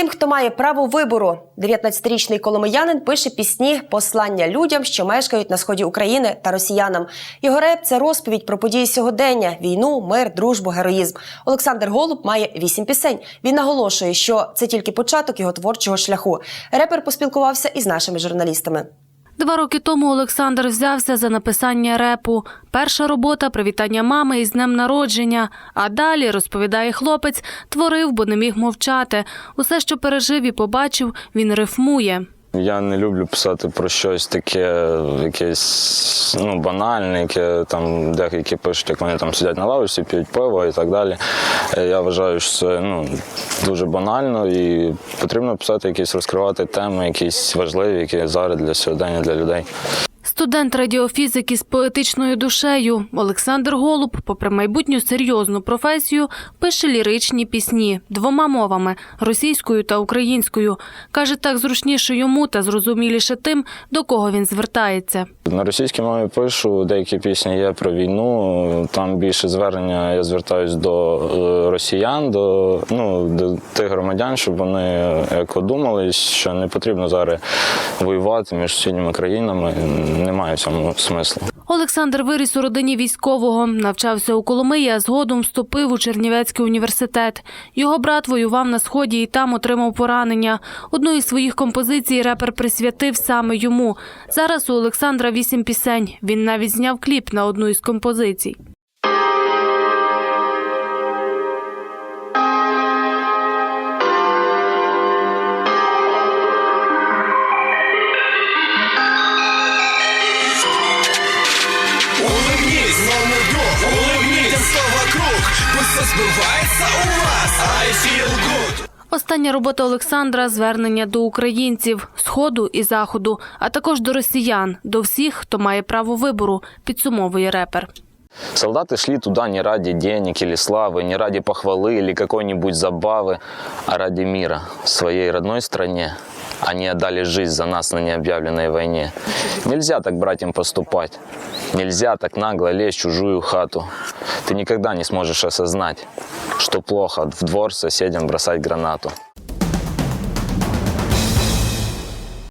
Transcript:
Тим, хто має право вибору, 19-річний коломиянин пише пісні послання людям, що мешкають на сході України та росіянам. Його реп це розповідь про події сьогодення: війну, мир, дружбу, героїзм. Олександр Голуб має вісім пісень. Він наголошує, що це тільки початок його творчого шляху. Репер поспілкувався із нашими журналістами. Два роки тому Олександр взявся за написання репу. Перша робота привітання мами із днем народження. А далі, розповідає хлопець, творив, бо не міг мовчати. Усе, що пережив і побачив, він рифмує. Я не люблю писати про щось таке, якесь ну, банальне, яке там деякі пишуть, як вони там сидять на лавочці, п'ють пиво і так далі. Е, Я вважаю, що це ну, дуже банально і потрібно писати якісь розкривати теми, якісь важливі, які зараз для сьогодення, для людей. Студент радіофізики з поетичною душею Олександр Голуб, попри майбутню серйозну професію, пише ліричні пісні двома мовами російською та українською. Каже, так зручніше йому та зрозуміліше тим, до кого він звертається. На російській мові пишу, деякі пісні є про війну. Там більше звернення я звертаюсь до е, росіян, до, ну, до тих громадян, щоб вони як одумались, що не потрібно зараз воювати між сусідніми країнами. Немає в цьому смислу. Олександр виріс у родині військового, навчався у Коломиї, а згодом вступив у Чернівецький університет. Його брат воював на сході і там отримав поранення. Одну із своїх композицій репер присвятив саме йому. Зараз у Олександра вісім пісень. Він навіть зняв кліп на одну із композицій. Все збивається у вас, I feel good Остання робота Олександра звернення до українців сходу і заходу, а також до росіян, до всіх, хто має право вибору, підсумовує репер. Солдаты шли туда не ради денег или славы, не ради похвалы или какой-нибудь забавы, а ради мира в своей родной стране. Они отдали жизнь за нас на необъявленной войне. Нельзя так, братьям, поступать. Нельзя так нагло лезть в чужую хату. Ты никогда не сможешь осознать, что плохо в двор соседям бросать гранату.